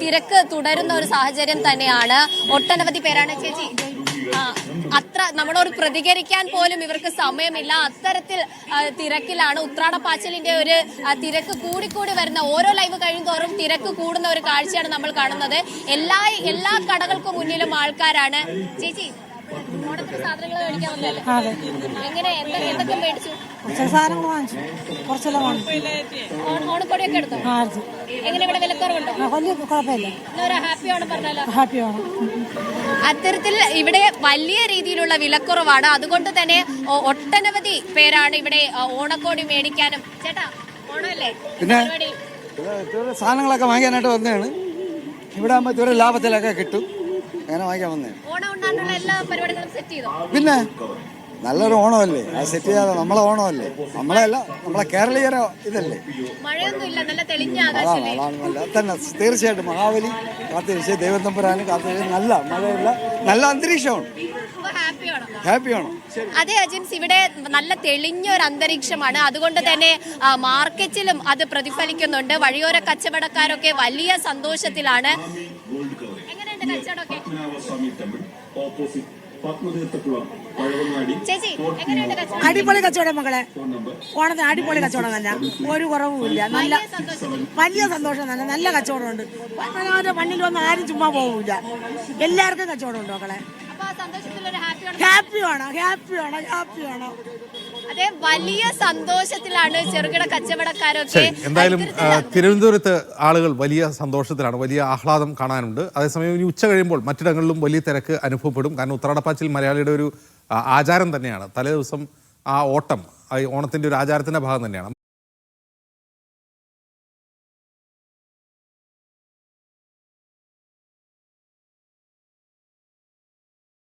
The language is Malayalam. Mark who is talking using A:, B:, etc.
A: തിരക്ക് തുടരുന്ന ഒരു സാഹചര്യം തന്നെയാണ്. ഒട്ടനവധി പേരാണ് ചേച്ചി അത്ര നമ്മളോട് പ്രതികരിക്കാൻ പോലും ഇവർക്ക് സമയമില്ല. അത്തരത്തിൽ തിരക്കിലാണ് തിരക്കിലാണ് ഉത്രാടപ്പാച്ചിലിന്റെ ഒരു തിരക്ക് കൂടിക്കൂടി വരുന്ന ഓരോ ലൈവ് കഴിയുന്തോറും തിരക്ക് കൂടുന്ന ഒരു കാഴ്ചയാണ് നമ്മൾ കാണുന്നത്. എല്ലാ എല്ലാ കടകൾക്കും മുന്നിലും ആൾക്കാരാണ്. ചേച്ചി
B: കുറച്ച് സാധനങ്ങൾ വാങ്ങിച്ചു. കുറച്ചെല്ലാം വാങ്ങിച്ചു. വലിയ കുഴപ്പമില്ല.
A: ഹാപ്പി
B: ആണ്
A: അത്തരത്തിൽ ഇവിടെ വലിയ രീതിയിലുള്ള വിലക്കുറവാണ്. അതുകൊണ്ട് തന്നെ ഒട്ടനവധി പേരാണ് ഇവിടെ ഓണക്കോടി മേടിക്കാനും. ചേട്ടാ ഓണമല്ലേ?
C: പിന്നെ? സാധനങ്ങളൊക്കെ വാങ്ങിക്കാനായിട്ട് വന്നതാണ്. ഇവിടെ ആകുമ്പോൾ ഇതുവരെ ലാഭത്തിലൊക്കെ കിട്ടും. അങ്ങനെ വാങ്ങിക്കാൻ
A: വന്നേ.
C: പിന്നെ? നല്ലൊരു ഓണമല്ലേ? അത് സെറ്റ് ചെയ്യാതെ നമ്മളെ ഓണമല്ലേ? നമ്മളെ അല്ല നമ്മളെ കേരളീയരെ ഇതല്ലേ? അതാണ് അതാണ് നല്ല തന്നെ തീർച്ചയായിട്ടും മഹാബലി കാത്തിരിച്ച് ദൈവം തമ്പുരാനും കാത്തിരിച്ച് നല്ല മഴയില്ല. നല്ല അന്തരീക്ഷമാണ്. ഹാപ്പിയാണ്
A: അതെ അജിൻസ് ഇവിടെ നല്ല തെളിഞ്ഞ ഒരു അന്തരീക്ഷമാണ്. അതുകൊണ്ട് തന്നെ മാർക്കറ്റിലും അത് പ്രതിഫലിക്കുന്നുണ്ട്. വഴിയോര കച്ചവടക്കാരൊക്കെ വലിയ സന്തോഷത്തിലാണ്. കച്ചവടം?
B: അടിപൊളി കച്ചവടം മകളെ ഓണത്തിന് അടിപൊളി കച്ചവടം തന്നെ. ഒരു കുറവുമില്ല നല്ല
A: വലിയ
B: സന്തോഷം തന്നെ. നല്ല കച്ചവടമുണ്ട് അവരുടെ മണ്ണിൽ വന്ന് ആരും ചുമ്മാ പോകില്ല എല്ലാവർക്കും കച്ചവടം ഉണ്ട് മക്കളെ.
A: അതെ വലിയ സന്തോഷത്തിലാണ് ചെറുകിട കച്ചവടക്കാരൊക്കെ
D: എന്തായാലും തിരുവനന്തപുരത്ത് ആളുകൾ വലിയ സന്തോഷത്തിലാണ് വലിയ ആഹ്ലാദം കാണാനുണ്ട്. അതേസമയം ഇനി ഉച്ച കഴിയുമ്പോൾ മറ്റിടങ്ങളിലും വലിയ തിരക്ക് അനുഭവപ്പെടും. കാരണം ഉത്രാടപ്പാച്ചിൽ മലയാളിയുടെ ഒരു ആചാരം തന്നെയാണ്. തലേദിവസം ആ ഓട്ടം ആ ഓണത്തിന്റെ ഒരു ആചാരത്തിന്റെ ഭാഗം തന്നെയാണ്.